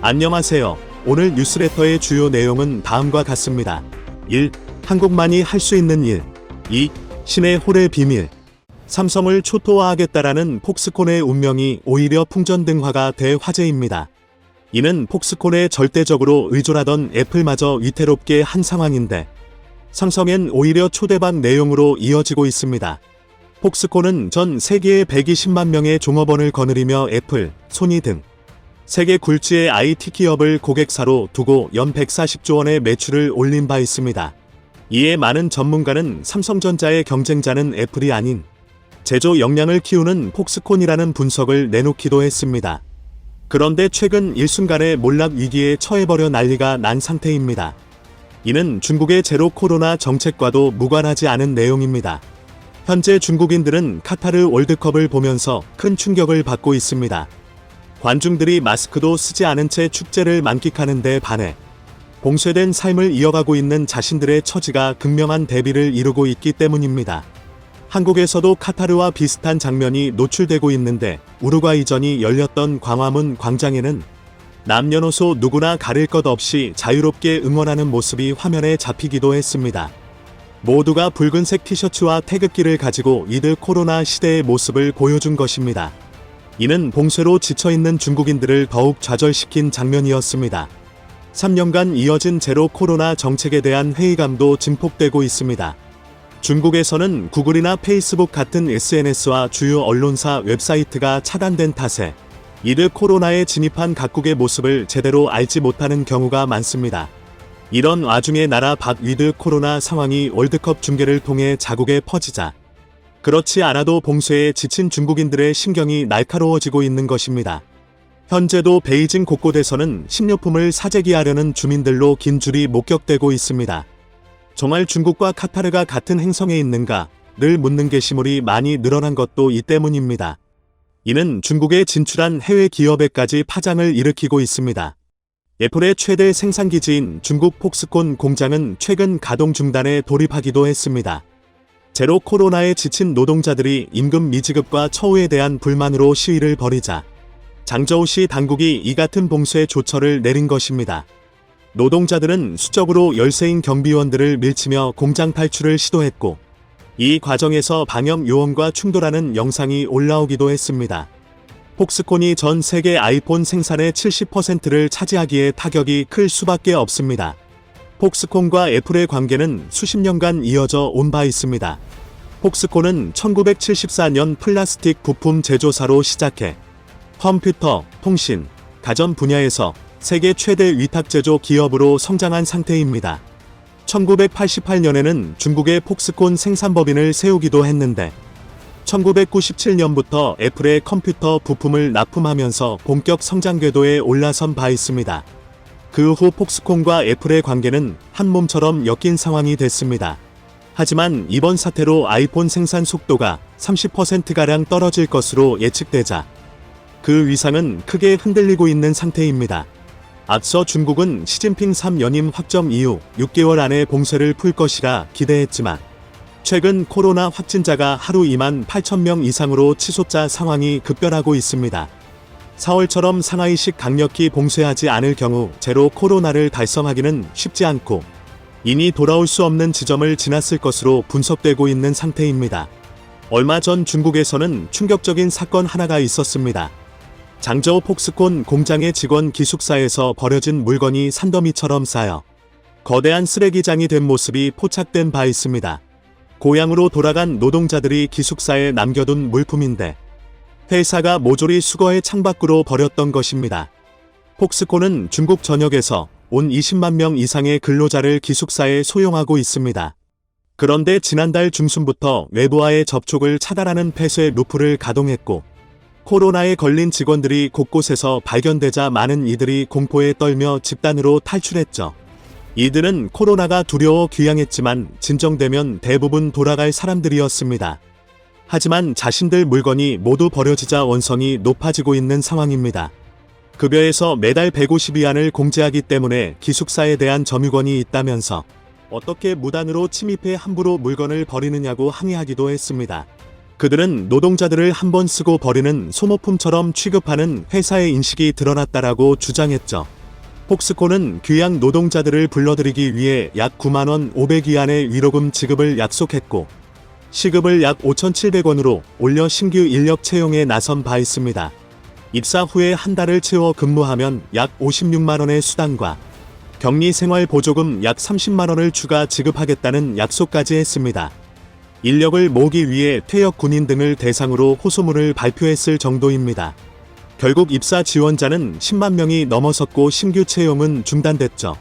안녕하세요. 오늘 뉴스레터의 주요 내용은 다음과 같습니다. 1. 한국만이 할 수 있는 일. 2. 신의 홀의 비밀. 삼성을 초토화하겠다라는 폭스콘의 운명이 오히려 풍전등화가 돼 화제입니다. 이는 폭스콘에 절대적으로 의존하던 애플마저 위태롭게 한 상황인데 삼성엔 오히려 초대박 내용으로 이어지고 있습니다. 폭스콘은 전 세계에 120만 명의 종업원을 거느리며 애플, 소니 등 세계 굴지의 IT 기업을 고객사로 두고 연 140조 원의 매출을 올린 바 있습니다. 이에 많은 전문가는 삼성전자의 경쟁자는 애플이 아닌 제조 역량을 키우는 폭스콘이라는 분석을 내놓기도 했습니다. 그런데 최근 일순간에 몰락 위기에 처해버려 난리가 난 상태입니다. 이는 중국의 제로 코로나 정책과도 무관하지 않은 내용입니다. 현재 중국인들은 카타르 월드컵을 보면서 큰 충격을 받고 있습니다. 관중들이 마스크도 쓰지 않은 채 축제를 만끽하는 데 반해 봉쇄된 삶을 이어가고 있는 자신들의 처지가 극명한 대비를 이루고 있기 때문입니다. 한국에서도 카타르와 비슷한 장면이 노출되고 있는데 우루과이전이 열렸던 광화문 광장에는 남녀노소 누구나 가릴 것 없이 자유롭게 응원하는 모습이 화면에 잡히기도 했습니다. 모두가 붉은색 티셔츠와 태극기를 가지고 이들 코로나 시대의 모습을 보여준 것입니다. 이는 봉쇄로 지쳐있는 중국인들을 더욱 좌절시킨 장면이었습니다. 3년간 이어진 제로 코로나 정책에 대한 회의감도 증폭되고 있습니다. 중국에서는 구글이나 페이스북 같은 SNS와 주요 언론사 웹사이트가 차단된 탓에 이들 코로나에 진입한 각국의 모습을 제대로 알지 못하는 경우가 많습니다. 이런 와중에 나라 밖 위드 코로나 상황이 월드컵 중계를 통해 자국에 퍼지자 그렇지 않아도 봉쇄에 지친 중국인들의 신경이 날카로워지고 있는 것입니다. 현재도 베이징 곳곳에서는 식료품을 사재기하려는 주민들로 긴 줄이 목격되고 있습니다. 정말 중국과 카타르가 같은 행성에 있는가 늘 묻는 게시물이 많이 늘어난 것도 이 때문입니다. 이는 중국에 진출한 해외 기업에까지 파장을 일으키고 있습니다. 애플의 최대 생산기지인 중국 폭스콘 공장은 최근 가동 중단에 돌입하기도 했습니다. 제로 코로나에 지친 노동자들이 임금 미지급과 처우에 대한 불만으로 시위를 벌이자 장저우시 당국이 이 같은 봉쇄 조처를 내린 것입니다. 노동자들은 수적으로 열세인 경비원들을 밀치며 공장 탈출을 시도했고 이 과정에서 방역 요원과 충돌하는 영상이 올라오기도 했습니다. 폭스콘이 전 세계 아이폰 생산의 70%를 차지하기에 타격이 클 수밖에 없습니다. 폭스콘과 애플의 관계는 수십 년간 이어져 온 바 있습니다. 폭스콘은 1974년 플라스틱 부품 제조사로 시작해 컴퓨터, 통신, 가전 분야에서 세계 최대 위탁 제조 기업으로 성장한 상태입니다. 1988년에는 중국의 폭스콘 생산법인을 세우기도 했는데 1997년부터 애플의 컴퓨터 부품을 납품하면서 본격 성장 궤도에 올라선 바 있습니다. 그 후 폭스콘과 애플의 관계는 한 몸처럼 엮인 상황이 됐습니다. 하지만 이번 사태로 아이폰 생산 속도가 30%가량 떨어질 것으로 예측되자 그 위상은 크게 흔들리고 있는 상태입니다. 앞서 중국은 시진핑 3연임 확정 이후 6개월 안에 봉쇄를 풀 것이라 기대했지만 최근 코로나 확진자가 하루 2만 8천 명 이상으로 치솟자 상황이 급변하고 있습니다. 4월처럼 상하이식 강력히 봉쇄하지 않을 경우 제로 코로나를 달성하기는 쉽지 않고 이니 돌아올 수 없는 지점을 지났을 것으로 분석되고 있는 상태입니다. 얼마 전 중국에서는 충격적인 사건 하나가 있었습니다. 장저우 폭스콘 공장의 직원 기숙사에서 버려진 물건이 산더미처럼 쌓여 거대한 쓰레기장이 된 모습이 포착된 바 있습니다. 고향으로 돌아간 노동자들이 기숙사에 남겨둔 물품인데 회사가 모조리 수거해 창밖으로 버렸던 것입니다. 폭스콘은 중국 전역에서 온 20만 명 이상의 근로자를 기숙사에 소용하고 있습니다. 그런데 지난달 중순부터 외부와의 접촉을 차단하는 폐쇄 루프를 가동했고 코로나에 걸린 직원들이 곳곳에서 발견되자 많은 이들이 공포에 떨며 집단으로 탈출했죠. 이들은 코로나가 두려워 귀향했지만 진정되면 대부분 돌아갈 사람들이었습니다. 하지만 자신들 물건이 모두 버려지자 원성이 높아지고 있는 상황입니다. 급여에서 매달 150위안을 공제하기 때문에 기숙사에 대한 점유권이 있다면서 어떻게 무단으로 침입해 함부로 물건을 버리느냐고 항의하기도 했습니다. 그들은 노동자들을 한 번 쓰고 버리는 소모품처럼 취급하는 회사의 인식이 드러났다라고 주장했죠. 폭스콘은 귀양 노동자들을 불러들이기 위해 약 9만 원 500위안의 위로금 지급을 약속했고 시급을 약 5,700원으로 올려 신규 인력 채용에 나선 바 있습니다. 입사 후에 한 달을 채워 근무하면 약 56만 원의 수당과 격리 생활 보조금 약 30만 원을 추가 지급하겠다는 약속까지 했습니다. 인력을 모으기 위해 퇴역 군인 등을 대상으로 호소문을 발표했을 정도입니다. 결국 입사 지원자는 10만 명이 넘어섰고 신규 채용은 중단됐죠.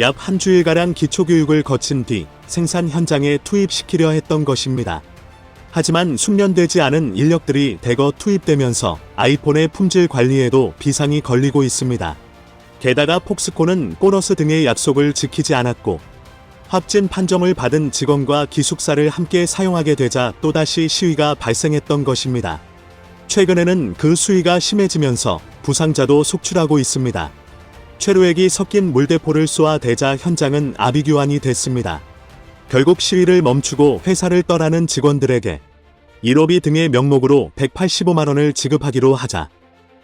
약 한 주일가량 기초교육을 거친 뒤 생산 현장에 투입시키려 했던 것입니다. 하지만 숙련되지 않은 인력들이 대거 투입되면서 아이폰의 품질 관리에도 비상이 걸리고 있습니다. 게다가 폭스콘은 보너스 등의 약속을 지키지 않았고 확진 판정을 받은 직원과 기숙사를 함께 사용하게 되자 또다시 시위가 발생했던 것입니다. 최근에는 그 수위가 심해지면서 부상자도 속출하고 있습니다. 최루액이 섞인 물대포를 쏘아 대자 현장은 아비규환이 됐습니다. 결국 시위를 멈추고 회사를 떠나는 직원들에게 1호비 등의 명목으로 185만 원을 지급하기로 하자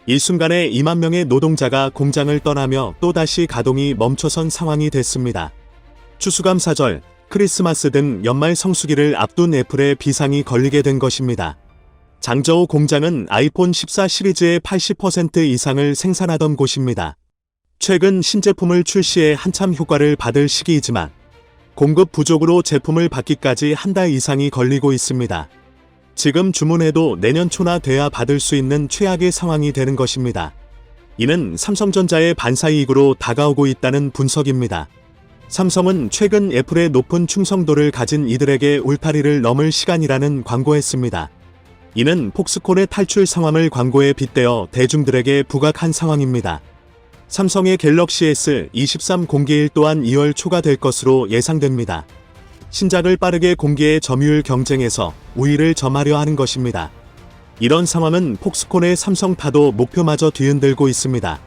일순간에 2만 명의 노동자가 공장을 떠나며 또다시 가동이 멈춰선 상황이 됐습니다. 추수감사절, 크리스마스 등 연말 성수기를 앞둔 애플에 비상이 걸리게 된 것입니다. 장저우 공장은 아이폰 14 시리즈의 80% 이상을 생산하던 곳입니다. 최근 신제품을 출시해 한참 효과를 받을 시기이지만 공급 부족으로 제품을 받기까지 한 달 이상이 걸리고 있습니다. 지금 주문해도 내년 초나 돼야 받을 수 있는 최악의 상황이 되는 것입니다. 이는 삼성전자의 반사이익으로 다가오고 있다는 분석입니다. 삼성은 최근 애플의 높은 충성도를 가진 이들에게 울타리를 넘을 시간이라는 광고했습니다. 이는 폭스콘의 탈출 상황을 광고에 빗대어 대중들에게 부각한 상황입니다. 삼성의 갤럭시 S23 공개일 또한 2월 초가 될 것으로 예상됩니다. 신작을 빠르게 공개해 점유율 경쟁에서 우위를 점하려 하는 것입니다. 이런 상황은 폭스콘의 삼성 파도 목표마저 뒤흔들고 있습니다.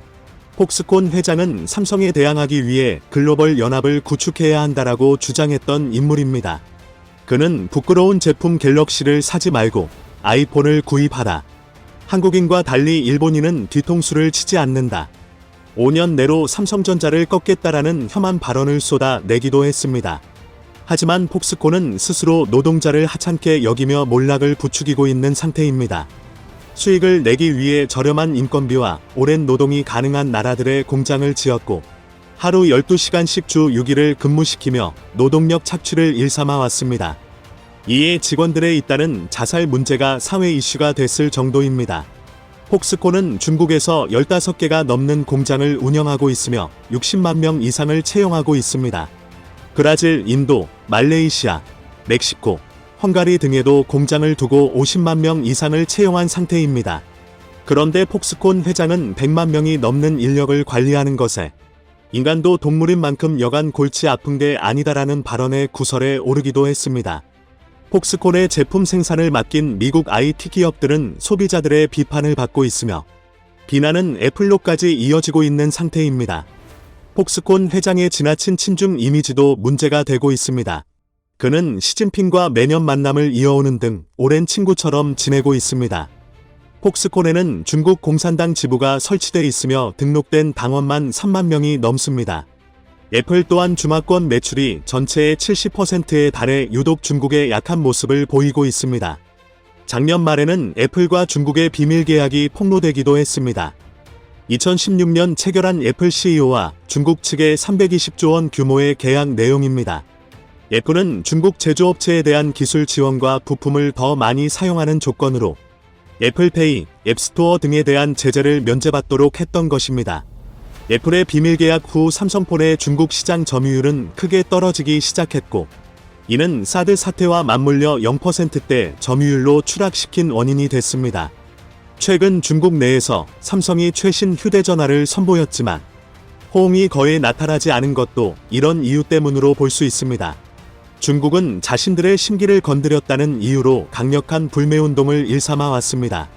폭스콘 회장은 삼성에 대항하기 위해 글로벌 연합을 구축해야 한다라고 주장했던 인물입니다. 그는 부끄러운 제품 갤럭시를 사지 말고 아이폰을 구입하라. 한국인과 달리 일본인은 뒤통수를 치지 않는다. 5년 내로 삼성전자를 꺾겠다라는 혐한 발언을 쏟아내기도 했습니다. 하지만 폭스콘은 스스로 노동자를 하찮게 여기며 몰락을 부추기고 있는 상태입니다. 수익을 내기 위해 저렴한 인건비와 오랜 노동이 가능한 나라들의 공장을 지었고 하루 12시간씩 주 6일을 근무시키며 노동력 착취를 일삼아 왔습니다. 이에 직원들의 잇따른 자살 문제가 사회 이슈가 됐을 정도입니다. 폭스콘은 중국에서 15개가 넘는 공장을 운영하고 있으며 60만 명 이상을 채용하고 있습니다. 브라질, 인도, 말레이시아, 멕시코, 헝가리 등에도 공장을 두고 50만 명 이상을 채용한 상태입니다. 그런데 폭스콘 회장은 100만 명이 넘는 인력을 관리하는 것에 인간도 동물인 만큼 여간 골치 아픈 게 아니다라는 발언에 구설에 오르기도 했습니다. 폭스콘의 제품 생산을 맡긴 미국 IT 기업들은 소비자들의 비판을 받고 있으며 비난은 애플로까지 이어지고 있는 상태입니다. 폭스콘 회장의 지나친 친중 이미지도 문제가 되고 있습니다. 그는 시진핑과 매년 만남을 이어오는 등 오랜 친구처럼 지내고 있습니다. 폭스콘에는 중국 공산당 지부가 설치돼 있으며 등록된 당원만 3만 명이 넘습니다. 애플 또한 주마권 매출이 전체의 70%에 달해 유독 중국의 약한 모습을 보이고 있습니다. 작년 말에는 애플과 중국의 비밀 계약이 폭로되기도 했습니다. 2016년 체결한 애플 CEO와 중국 측의 320조 원 규모의 계약 내용입니다. 애플은 중국 제조업체에 대한 기술 지원과 부품을 더 많이 사용하는 조건으로 애플페이, 앱스토어 등에 대한 제재를 면제받도록 했던 것입니다. 애플의 비밀 계약 후 삼성폰의 중국 시장 점유율은 크게 떨어지기 시작했고, 이는 사드 사태와 맞물려 0%대 점유율로 추락시킨 원인이 됐습니다. 최근 중국 내에서 삼성이 최신 휴대전화를 선보였지만, 호응이 거의 나타나지 않은 것도 이런 이유 때문으로 볼 수 있습니다. 중국은 자신들의 심기를 건드렸다는 이유로 강력한 불매운동을 일삼아 왔습니다.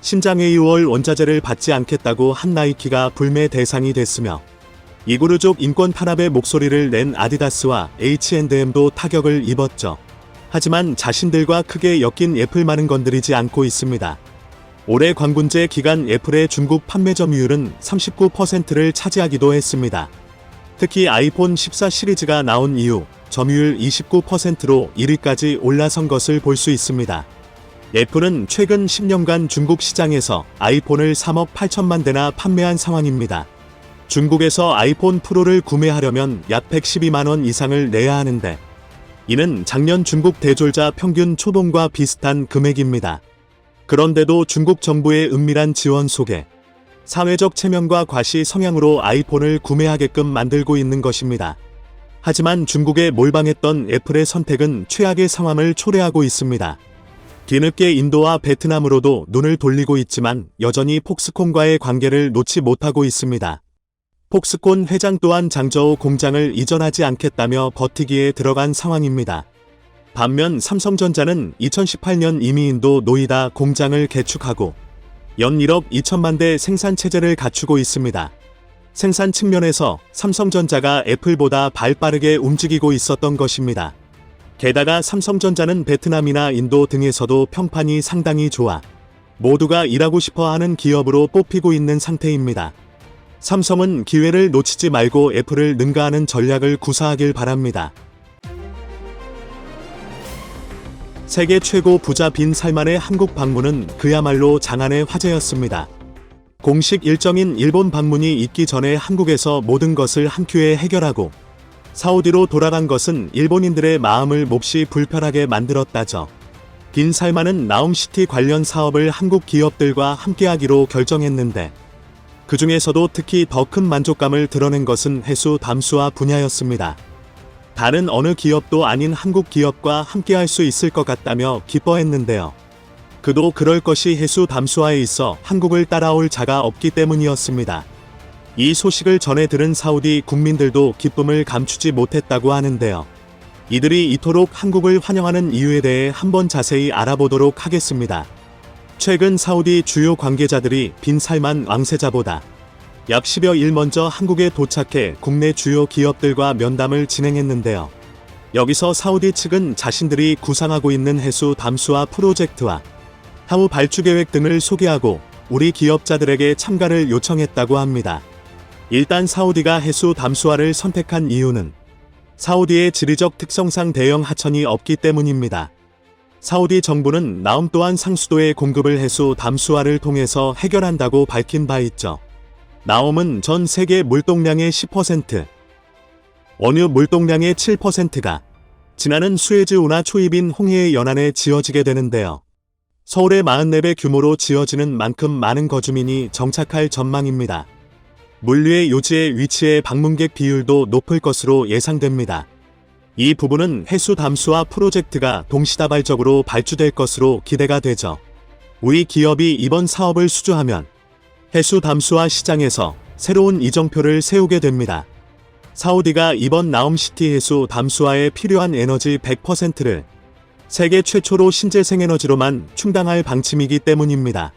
신장AU월 원자재를 받지 않겠다고 한 나이키가 불매 대상이 됐으며 이구르족 인권 탄압의 목소리를 낸 아디다스와 H&M도 타격을 입었죠. 하지만 자신들과 크게 엮인 애플만은 건드리지 않고 있습니다. 올해 광군제 기간 애플의 중국 판매 점유율은 39%를 차지하기도 했습니다. 특히 아이폰 14 시리즈가 나온 이후 점유율 29%로 1위까지 올라선 것을 볼 수 있습니다. 애플은 최근 10년간 중국 시장에서 아이폰을 3억 8천만 대나 판매한 상황입니다. 중국에서 아이폰 프로를 구매하려면 약 112만 원 이상을 내야 하는데 이는 작년 중국 대졸자 평균 초봉과 비슷한 금액입니다. 그런데도 중국 정부의 은밀한 지원 속에 사회적 체면과 과시 성향으로 아이폰을 구매하게끔 만들고 있는 것입니다. 하지만 중국에 몰방했던 애플의 선택은 최악의 상황을 초래하고 있습니다. 뒤늦게 인도와 베트남으로도 눈을 돌리고 있지만 여전히 폭스콘과의 관계를 놓지 못하고 있습니다. 폭스콘 회장 또한 장저우 공장을 이전하지 않겠다며 버티기에 들어간 상황입니다. 반면 삼성전자는 2018년 이미 인도 노이다 공장을 개축하고 연 1억 2천만 대 생산 체제를 갖추고 있습니다. 생산 측면에서 삼성전자가 애플보다 발 빠르게 움직이고 있었던 것입니다. 게다가 삼성전자는 베트남이나 인도 등에서도 평판이 상당히 좋아 모두가 일하고 싶어 하는 기업으로 뽑히고 있는 상태입니다. 삼성은 기회를 놓치지 말고 애플을 능가하는 전략을 구사하길 바랍니다. 세계 최고 부자 빈 살만의 한국 방문은 그야말로 장안의 화제였습니다. 공식 일정인 일본 방문이 있기 전에 한국에서 모든 것을 한 큐에 해결하고 사우디로 돌아간 것은 일본인들의 마음을 몹시 불편하게 만들었다죠. 빈 살만은 나움시티 관련 사업을 한국 기업들과 함께하기로 결정했는데 그 중에서도 특히 더 큰 만족감을 드러낸 것은 해수 담수화 분야였습니다. 다른 어느 기업도 아닌 한국 기업과 함께할 수 있을 것 같다며 기뻐했는데요. 그도 그럴 것이 해수 담수화에 있어 한국을 따라올 자가 없기 때문이었습니다. 이 소식을 전해 들은 사우디 국민들도 기쁨을 감추지 못했다고 하는데요. 이들이 이토록 한국을 환영하는 이유에 대해 한번 자세히 알아보도록 하겠습니다. 최근 사우디 주요 관계자들이 빈 살만 왕세자보다 약 10여 일 먼저 한국에 도착해 국내 주요 기업들과 면담을 진행했는데요. 여기서 사우디 측은 자신들이 구상하고 있는 해수 담수화 프로젝트와 향후 발주 계획 등을 소개하고 우리 기업자들에게 참가를 요청했다고 합니다. 일단 사우디가 해수 담수화를 선택한 이유는 사우디의 지리적 특성상 대형 하천이 없기 때문입니다. 사우디 정부는 나움 또한 상수도의 공급을 해수 담수화를 통해서 해결한다고 밝힌 바 있죠. 나옴은 전 세계 물동량의 10%, 원유 물동량의 7%가 지나는 수에즈 운하 초입인 홍해의 연안에 지어지게 되는데요. 서울의 44배 규모로 지어지는 만큼 많은 거주민이 정착할 전망입니다. 물류의 요지의 위치에 방문객 비율도 높을 것으로 예상됩니다. 이 부분은 해수 담수화 프로젝트가 동시다발적으로 발주될 것으로 기대가 되죠. 우리 기업이 이번 사업을 수주하면 해수 담수화 시장에서 새로운 이정표를 세우게 됩니다. 사우디가 이번 나움시티 해수 담수화에 필요한 에너지 100%를 세계 최초로 신재생 에너지로만 충당할 방침이기 때문입니다.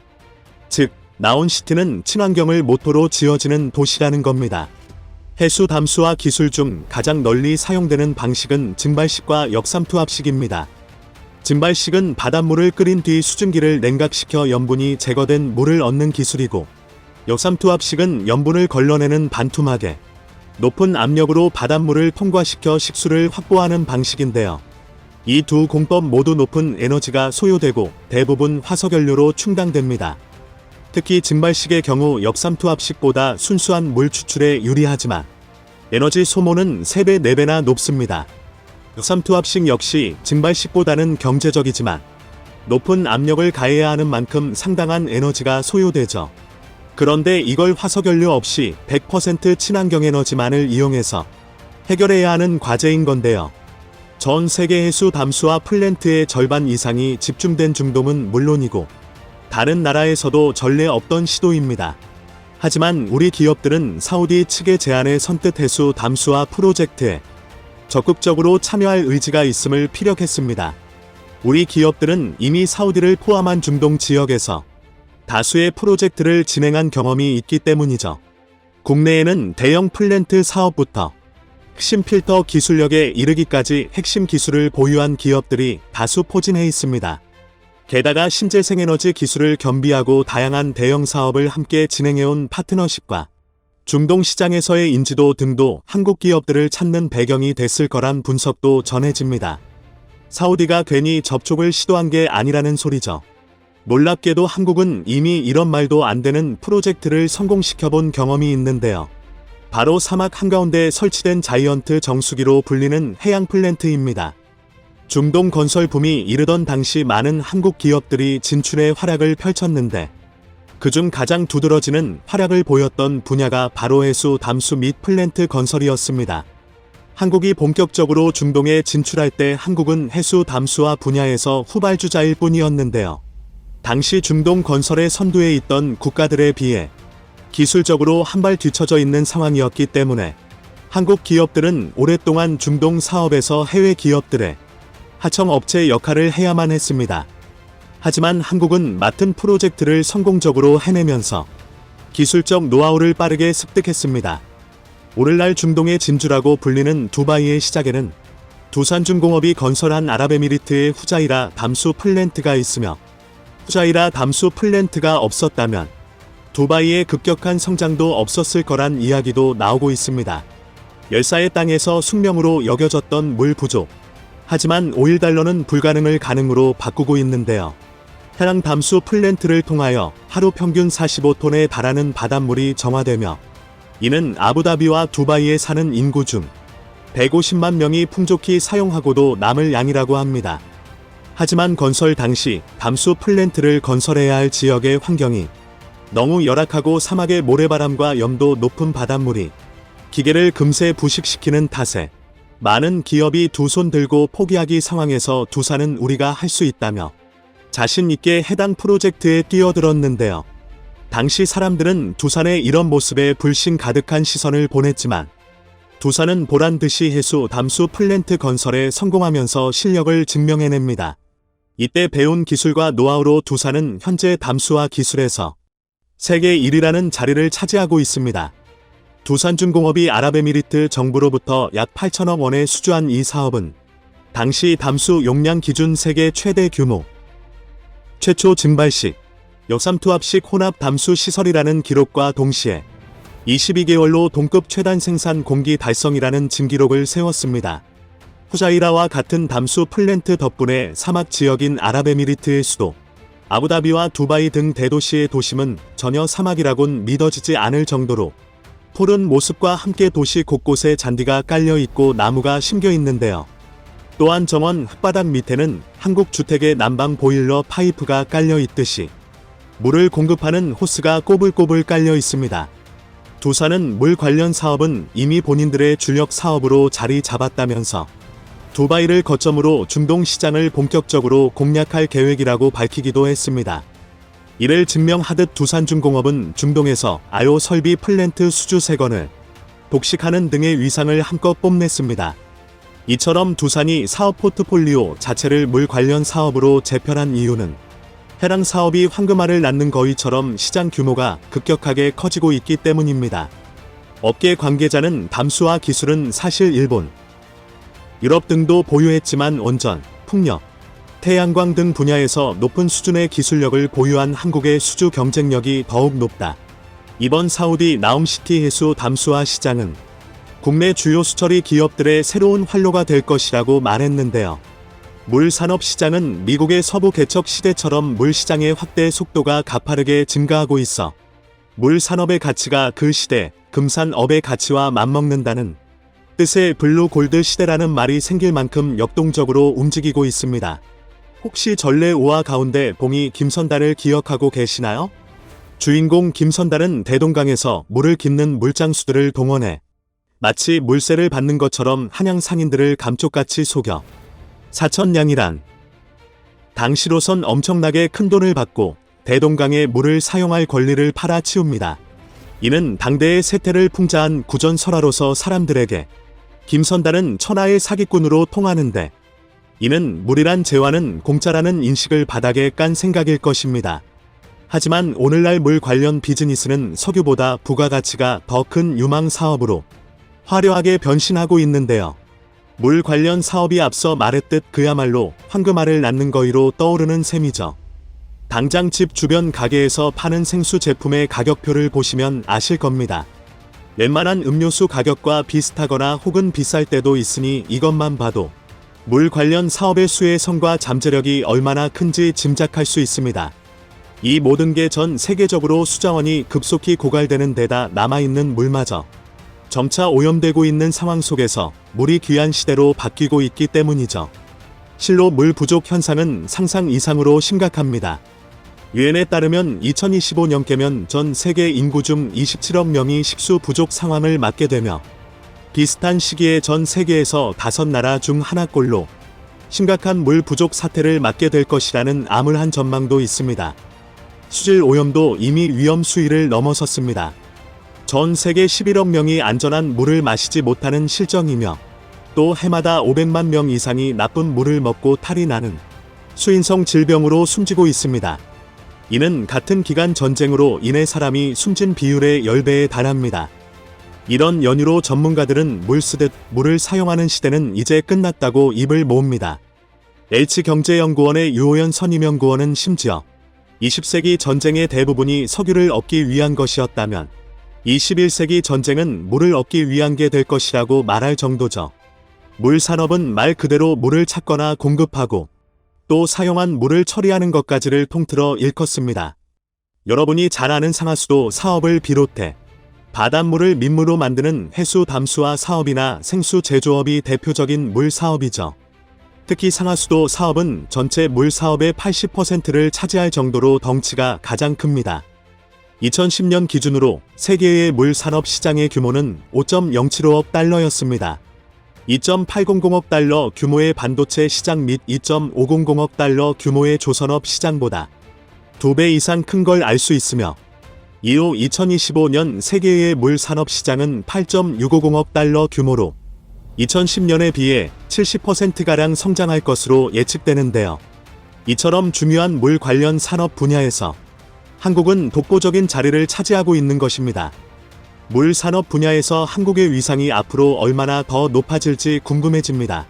즉, 나온시티는 친환경을 모토로 지어지는 도시라는 겁니다. 해수 담수화 기술 중 가장 널리 사용되는 방식은 증발식과 역삼투압식입니다. 증발식은 바닷물을 끓인 뒤 수증기를 냉각시켜 염분이 제거된 물을 얻는 기술이고 역삼투압식은 염분을 걸러내는 반투막에 높은 압력으로 바닷물을 통과시켜 식수를 확보하는 방식인데요. 이 두 공법 모두 높은 에너지가 소요되고 대부분 화석연료로 충당됩니다. 특히 증발식의 경우 역삼투압식보다 순수한 물 추출에 유리하지만 에너지 소모는 3배, 4배나 높습니다. 역삼투압식 역시 증발식보다는 경제적이지만 높은 압력을 가해야 하는 만큼 상당한 에너지가 소요되죠. 그런데 이걸 화석연료 없이 100% 친환경 에너지만을 이용해서 해결해야 하는 과제인 건데요. 전 세계 해수 담수화 플랜트의 절반 이상이 집중된 중동은 물론이고 다른 나라에서도 전례 없던 시도입니다. 하지만 우리 기업들은 사우디 측의 제안에 선뜻 해수 담수화 프로젝트에 적극적으로 참여할 의지가 있음을 피력했습니다. 우리 기업들은 이미 사우디를 포함한 중동 지역에서 다수의 프로젝트를 진행한 경험이 있기 때문이죠. 국내에는 대형 플랜트 사업부터 핵심 필터 기술력에 이르기까지 핵심 기술을 보유한 기업들이 다수 포진해 있습니다. 게다가 신재생 에너지 기술을 겸비하고 다양한 대형 사업을 함께 진행해온 파트너십과 중동 시장에서의 인지도 등도 한국 기업들을 찾는 배경이 됐을 거란 분석도 전해집니다. 사우디가 괜히 접촉을 시도한 게 아니라는 소리죠. 놀랍게도 한국은 이미 이런 말도 안 되는 프로젝트를 성공시켜본 경험이 있는데요. 바로 사막 한가운데 설치된 자이언트 정수기로 불리는 해양 플랜트입니다. 중동 건설 붐이 이르던 당시 많은 한국 기업들이 진출의 활약을 펼쳤는데 그중 가장 두드러지는 활약을 보였던 분야가 바로 해수 담수 및 플랜트 건설이었습니다. 한국이 본격적으로 중동에 진출할 때 한국은 해수 담수화 분야에서 후발주자일 뿐이었는데요. 당시 중동 건설의 선두에 있던 국가들에 비해 기술적으로 한 발 뒤처져 있는 상황이었기 때문에 한국 기업들은 오랫동안 중동 사업에서 해외 기업들의 하청업체 역할을 해야만 했습니다. 하지만 한국은 맡은 프로젝트를 성공적으로 해내면서 기술적 노하우를 빠르게 습득했습니다. 오늘날 중동의 진주라고 불리는 두바이의 시작에는 두산중공업이 건설한 아랍에미리트의 후자이라 담수 플랜트가 있으며 후자이라 담수 플랜트가 없었다면 두바이의 급격한 성장도 없었을 거란 이야기도 나오고 있습니다. 열사의 땅에서 숙명으로 여겨졌던 물 부족. 하지만 5일 달러는 불가능을 가능으로 바꾸고 있는데요. 해당 담수 플랜트를 통하여 하루 평균 45톤에 달하는 바닷물이 정화되며 이는 아부다비와 두바이에 사는 인구 중 150만 명이 풍족히 사용하고도 남을 양이라고 합니다. 하지만 건설 당시 담수 플랜트를 건설해야 할 지역의 환경이 너무 열악하고 사막의 모래바람과 염도 높은 바닷물이 기계를 금세 부식시키는 탓에 많은 기업이 두 손 들고 포기하기 상황에서 두산은 우리가 할 수 있다며 자신 있게 해당 프로젝트에 뛰어들었는데요. 당시 사람들은 두산의 이런 모습에 불신 가득한 시선을 보냈지만 두산은 보란 듯이 해수 담수 플랜트 건설에 성공하면서 실력을 증명해냅니다. 이때 배운 기술과 노하우로 두산은 현재 담수화 기술에서 세계 1위라는 자리를 차지하고 있습니다. 두산중공업이 아랍에미리트 정부로부터 약 8천억 원에 수주한 이 사업은 당시 담수 용량 기준 세계 최대 규모, 최초 증발식, 역삼투합식 혼합 담수 시설이라는 기록과 동시에 22개월로 동급 최단 생산 공기 달성이라는 진기록을 세웠습니다. 후자이라와 같은 담수 플랜트 덕분에 사막 지역인 아랍에미리트의 수도, 아부다비와 두바이 등 대도시의 도심은 전혀 사막이라곤 믿어지지 않을 정도로 푸른 모습과 함께 도시 곳곳에 잔디가 깔려 있고 나무가 심겨 있는데요. 또한 정원 흙바닥 밑에는 한국 주택의 난방 보일러 파이프가 깔려 있듯이 물을 공급하는 호스가 꼬불꼬불 깔려 있습니다. 두산은 물 관련 사업은 이미 본인들의 주력 사업으로 자리 잡았다면서 두바이를 거점으로 중동 시장을 본격적으로 공략할 계획이라고 밝히기도 했습니다. 이를 증명하듯 두산중공업은 중동에서 아요 설비 플랜트 수주 3건을 독식하는 등의 위상을 한껏 뽐냈습니다. 이처럼 두산이 사업 포트폴리오 자체를 물 관련 사업으로 재편한 이유는 해당 사업이 황금알을 낳는 거위처럼 시장 규모가 급격하게 커지고 있기 때문입니다. 업계 관계자는 담수화 기술은 사실 일본, 유럽 등도 보유했지만 원전, 풍력, 태양광 등 분야에서 높은 수준의 기술력을 보유한 한국의 수주 경쟁력이 더욱 높다. 이번 사우디 나움시티 해수 담수화 시장은 국내 주요 수처리 기업들의 새로운 활로가 될 것이라고 말했는데요. 물 산업 시장은 미국의 서부 개척 시대처럼 물 시장의 확대 속도가 가파르게 증가하고 있어 물 산업의 가치가 그 시대 금산업의 가치와 맞먹는다는 뜻의 블루 골드 시대라는 말이 생길 만큼 역동적으로 움직이고 있습니다. 혹시 전래 5화 가운데 봉이 김선달을 기억하고 계시나요? 주인공 김선달은 대동강에서 물을 깃는 물장수들을 동원해 마치 물세를 받는 것처럼 한양 상인들을 감쪽같이 속여 사천냥이란 당시로선 엄청나게 큰 돈을 받고 대동강의 물을 사용할 권리를 팔아치웁니다. 이는 당대의 세태를 풍자한 구전설화로서 사람들에게 김선달은 천하의 사기꾼으로 통하는데 이는 물이란 재화는 공짜라는 인식을 바닥에 깐 생각일 것입니다. 하지만 오늘날 물 관련 비즈니스는 석유보다 부가가치가 더 큰 유망 사업으로 화려하게 변신하고 있는데요. 물 관련 사업이 앞서 말했듯 그야말로 황금알을 낳는 거위로 떠오르는 셈이죠. 당장 집 주변 가게에서 파는 생수 제품의 가격표를 보시면 아실 겁니다. 웬만한 음료수 가격과 비슷하거나 혹은 비쌀 때도 있으니 이것만 봐도 물 관련 사업의 수혜 성과 잠재력이 얼마나 큰지 짐작할 수 있습니다. 이 모든 게 전 세계적으로 수자원이 급속히 고갈되는 데다 남아있는 물마저 점차 오염되고 있는 상황 속에서 물이 귀한 시대로 바뀌고 있기 때문이죠. 실로 물 부족 현상은 상상 이상으로 심각합니다. 유엔에 따르면 2025년께면 전 세계 인구 중 27억 명이 식수 부족 상황을 맞게 되며 비슷한 시기에 전 세계에서 다섯 나라 중 하나꼴로 심각한 물 부족 사태를 맞게 될 것이라는 암울한 전망도 있습니다. 수질 오염도 이미 위험 수위를 넘어섰습니다. 전 세계 11억 명이 안전한 물을 마시지 못하는 실정이며 또 해마다 500만 명 이상이 나쁜 물을 먹고 탈이 나는 수인성 질병으로 숨지고 있습니다. 이는 같은 기간 전쟁으로 인해 사람이 숨진 비율의 10배에 달합니다. 이런 연유로 전문가들은 물 쓰듯 물을 사용하는 시대는 이제 끝났다고 입을 모읍니다. H경제연구원의 유호연 선임연구원은 심지어 20세기 전쟁의 대부분이 석유를 얻기 위한 것이었다면 21세기 전쟁은 물을 얻기 위한 게 될 것이라고 말할 정도죠. 물 산업은 말 그대로 물을 찾거나 공급하고 또 사용한 물을 처리하는 것까지를 통틀어 일컫습니다. 여러분이 잘 아는 상하수도 사업을 비롯해 바닷물을 민물로 만드는 해수 담수화 사업이나 생수 제조업이 대표적인 물 사업이죠. 특히 상하수도 사업은 전체 물 사업의 80%를 차지할 정도로 덩치가 가장 큽니다. 2010년 기준으로 세계의 물 산업 시장의 규모는 5.075억 달러였습니다. 2.800억 달러 규모의 반도체 시장 및 2.500억 달러 규모의 조선업 시장보다 2배 이상 큰 걸 알 수 있으며 이후 2025년 세계의 물 산업 시장은 8.650억 달러 규모로 2010년에 비해 70%가량 성장할 것으로 예측되는데요. 이처럼 중요한 물 관련 산업 분야에서 한국은 독보적인 자리를 차지하고 있는 것입니다. 물 산업 분야에서 한국의 위상이 앞으로 얼마나 더 높아질지 궁금해집니다.